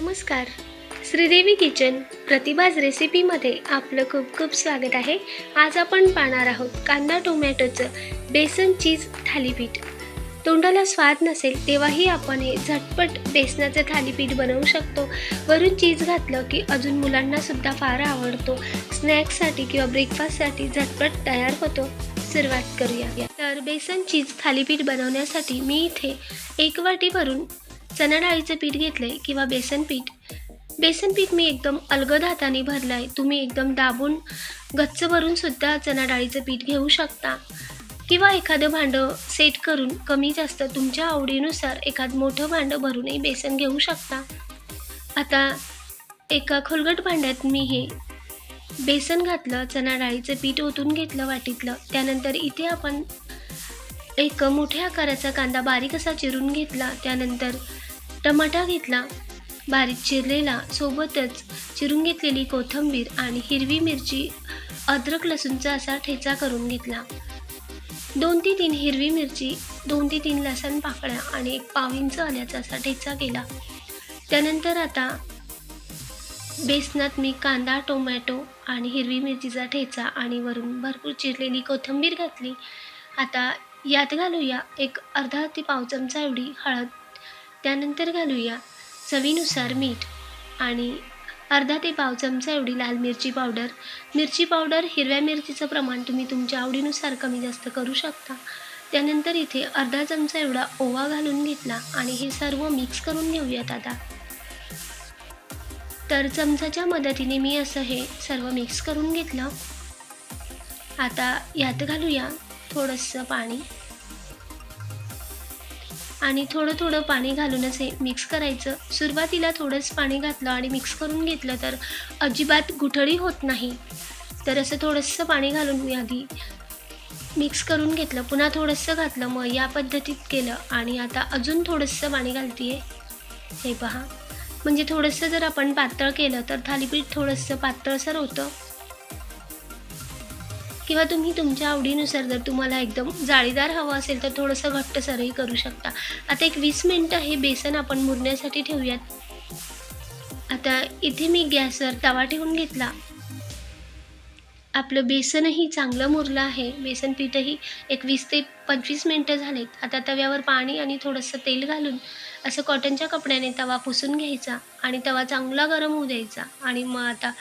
नमस्कार. श्रीदेवी किचन प्रतिभाज रेसिपीमध्ये आपलं खूप खूप स्वागत आहे. आज आपण पाहणार आहोत कांदा टोमॅटोचं बेसन चीज थालीपीठ. तोंडाला स्वाद नसेल तेव्हाही आपण हे झटपट बेसनाचं थालीपीठ बनवू शकतो. वरून चीज घातलं की अजून मुलांनासुद्धा फार आवडतो. स्नॅक्ससाठी किंवा ब्रेकफास्टसाठी झटपट तयार होतो. सुरुवात करूया. तर बेसन चीज थालीपीठ बनवण्यासाठी मी इथे एक वाटी भरून चणा डाळीचं पीठ घेतले किंवा बेसन पीठ. बेसन पीठ मी एकदम अलगद हाताने भरलं आहे तुम्ही एकदम दाबून गच्च भरून सुद्धा चणा डाळीचं पीठ घेऊ शकता. किंवा एखादं भांडं सेट करून कमी जास्त तुमच्या आवडीनुसार एखाद मोठं भांडं भरूनही बेसन घेऊ शकता. आता एका खोलगट भांड्यात मी हे बेसन घातलं चणा डाळीचं पीठ ओतून घेतलं वाटीतलं. त्यानंतर इथे आपण एक मोठ्या आकाराचा कांदा बारीक असा चिरून घेतला. त्यानंतर टमाटा घेतला बारीक चिरलेला सोबतच चिरून घेतलेली कोथिंबीर आणि हिरवी मिरची अद्रक लसूणचा असा ठेचा करून घेतला. दोन ते तीन हिरवी मिरची दोन ते तीन लसण पाकळ्या आणि एक पाव इंच आल्याचा असा ठेचा केला. त्यानंतर आता बेसनात मी कांदा टोमॅटो आणि हिरवी मिरचीचा ठेचा आणि वरून भरपूर चिरलेली कोथिंबीर घातली. आता यात घालूया एक अर्धा ते पाव चमचा एवढी हळद त्यानंतर घालूया चवीनुसार मीठ आणि अर्धा ते पाव चमचा एवढी लाल मिरची पावडर. मिरची पावडर हिरव्या मिरचीचं प्रमाण तुम्ही तुमच्या आवडीनुसार कमी जास्त करू शकता. त्यानंतर इथे अर्धा चमचा एवढा ओवा घालून घेतला आणि हे सर्व मिक्स करून घेऊयात आता. तर चमचाच्या मदतीने मी असं हे सर्व मिक्स करून घेतलं. आता यात घालूया थोडंसं पाणी. आणि थोडं थोडं पाणी घालूनच हे मिक्स करायचं. सुरुवातीला थोडंच पाणी घातलं आणि मिक्स करून घेतलं तर अजिबात गुठळी होत नाही. तर असं थोडंसं पाणी घालून मी आधी मिक्स करून घेतलं. पुन्हा थोडंसं घातलं. मग या पद्धतीत केलं आणि आता अजून थोडंसं पाणी घालते हे पहा. म्हणजे थोडंसं जर आपण पातळ केलं तर थालीपीठ थोडंसं पातळसर होतं. किंवा तुम्ही तुमच्या आवडीनुसार जर तुम्हाला एकदम जाळीदार हवं असेल तर थोडंसं घट्टसरही करू शकता. आता एक वीस मिनटं हे बेसन आपण मुरण्यासाठी ठेवूयात. आता इथे मी गॅसवर तवा ठेवून घेतला. आपलं बेसनही चांगलं मुरलं आहे. बेसन पीठही एक वीस ते पंचवीस मिनटं झालेत. आता तव्यावर पाणी आणि थोडंसं तेल घालून असं कॉटनच्या कपड्याने तवा पुसून घ्यायचा आणि तवा चांगला गरम होऊ द्यायचा. आणि मग आता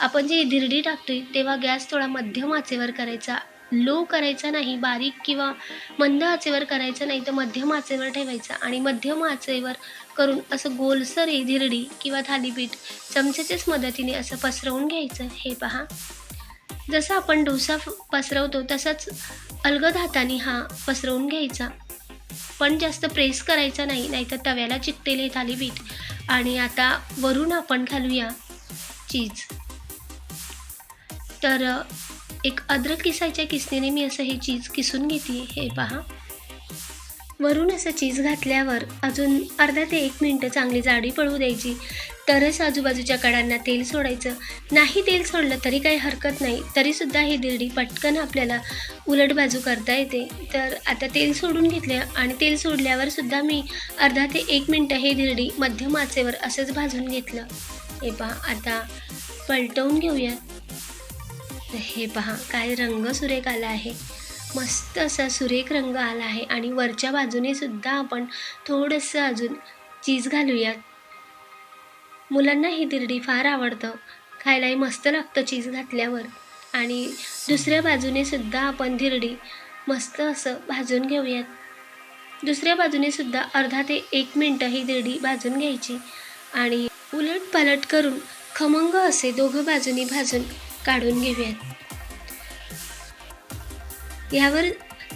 आपण जे धिरडी टाकतोय तेव्हा गॅस थोडा मध्यम आचेवर करायचा. लो करायचा नाही बारीक किंवा मंद आचेवर करायचा नाही तर मध्यम आचेवर ठेवायचा. आणि मध्यम आचेवर करून असं गोलसर हे धिरडी किंवा थालीपीठ चमच्याच्याच मदतीने असं पसरवून घ्यायचं. हे पहा. जसं आपण डोसा फ- पसरवतो तसंच अलगद हाताने हा पसरवून घ्यायचा. पण जास्त प्रेस करायचा नाही नाहीतर तव्याला चिकटेल हे थालीपीठ. आणि आता वरून आपण घालूया चीज. तर एक अद्रक किसायच्या किसणीने मी असं हे चीज किसून घेते हे पहा. वरून असं चीज घातल्यावर अजून अर्धा ते एक मिनटं चांगली जाडी पळू द्यायची. तरच आजूबाजूच्या कडांना तेल सोडायचं. नाही तेल सोडलं तरी काही हरकत नाही. तरीसुद्धा ही दिरडी पटकन आपल्याला उलट बाजू करता येते. तर आता तेल सोडून घेतलं आणि तेल सोडल्यावर सुद्धा मी अर्धा ते एक मिनटं हे दिरडी मध्यम आचेवर असंच भाजून घेतलं. हे पहा. आता पलटवून घेऊयात. तर हे पहा काय रंग सुरेख आला आहे. मस्त असा सुरेख रंग आला आहे आणि वरच्या बाजूने सुद्धा आपण थोडंसं अजून चीज घालूयात. मुलांना ही दिरडी फार आवडतं. खायलाही मस्त लागतं चीज घातल्यावर. आणि दुसऱ्या बाजूने सुद्धा आपण धिरडी मस्त असं भाजून घेऊयात. दुसऱ्या बाजूने सुद्धा अर्धा ते एक मिनटं ही दिरडी भाजून घ्यायची आणि उलट पलट करून खमंग असे दोघं बाजूनी भाजून काढून घेऊयात यावर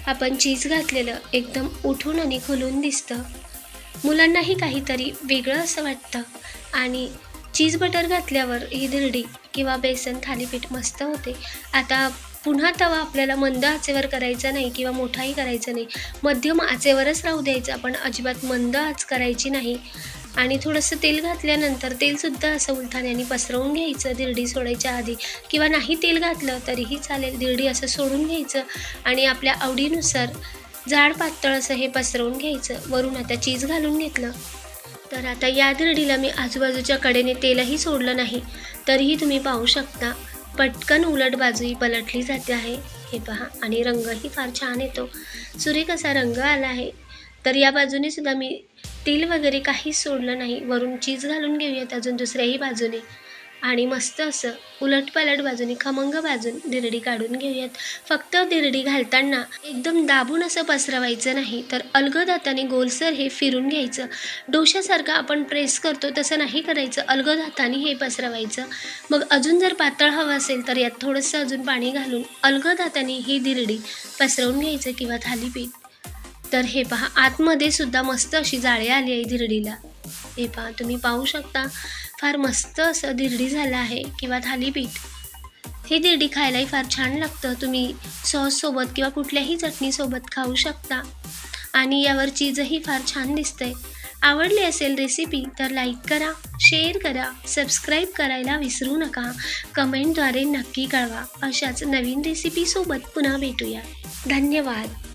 आपण चीज घातलेलं एकदम उठून आणि खुलून दिसतं. मुलांनाही काहीतरी वेगळं असं वाटतं. आणि चीज बटर घातल्यावर ही धिरडी किंवा बेसन थालीपीठ मस्त होते. आता पुन्हा तवा आपल्याला मंद आचेवर करायचा नाही किंवा मोठाही करायचा नाही. मध्यम आचेवरच राहू द्यायचा. पण अजिबात मंद आच करायची नाही. आणि थोडंसं तेल घातल्यानंतर तेलसुद्धा असं उलथाण्याने पसरवून घ्यायचं दिरडी सोडायच्या आधी. किंवा नाही तेल घातलं तरीही चालेल. दिरडी असं सोडून घ्यायचं आणि आपल्या आवडीनुसार जाड पातळ असं हे पसरवून घ्यायचं. वरून आता चीज घालून घेतलं. तर आता या दिरडीला मी आजूबाजूच्या कडेने तेलही सोडलं नाही. तरीही तुम्ही पाहू शकता पटकन उलट बाजूही पलटली जाते आहे. हे पहा आणि रंगही फार छान येतो. सुरेख असा रंग आला आहे. तर या बाजूने सुद्धा मी तेल वगैरे काहीच सोडलं नाही. वरून चीज घालून घेऊयात अजून दुसऱ्याही बाजूने. आणि मस्त असं उलटपालट बाजूने खमंग बाजून धिरडी काढून घेऊयात. फक्त धिरडी घालताना एकदम दाबून असं पसरवायचं नाही तर अलगद हाताने गोलसर हे फिरून घ्यायचं. डोशासारखं आपण प्रेस करतो तसं नाही करायचं. अलगद हाताने हे पसरवायचं. मग अजून जर पातळ हवं असेल तर यात थोडंसं अजून पाणी घालून अलगद हाताने ही धिरडी पसरवून घ्यायचं किंवा थालीपीठ. तर हे पहा आतमध्ये सुद्धा मस्त अशी जाळी आली आहे धिरडीला. हे पहा तुम्ही पाहू शकता फार मस्त असं धिरडी झालं आहे किंवा थालीपीठ. हे धिरडी खायलाही फार छान लागतं. तुम्ही सॉससोबत किंवा कुठल्याही चटणीसोबत खाऊ शकता. आणि यावर चीजही फार छान दिसतंय. आवडली असेल रेसिपी तर लाईक करा शेअर करा सबस्क्राईब करायला विसरू नका. कमेंटद्वारे नक्की कळवा. अशाच नवीन रेसिपीसोबत पुन्हा भेटूया. धन्यवाद.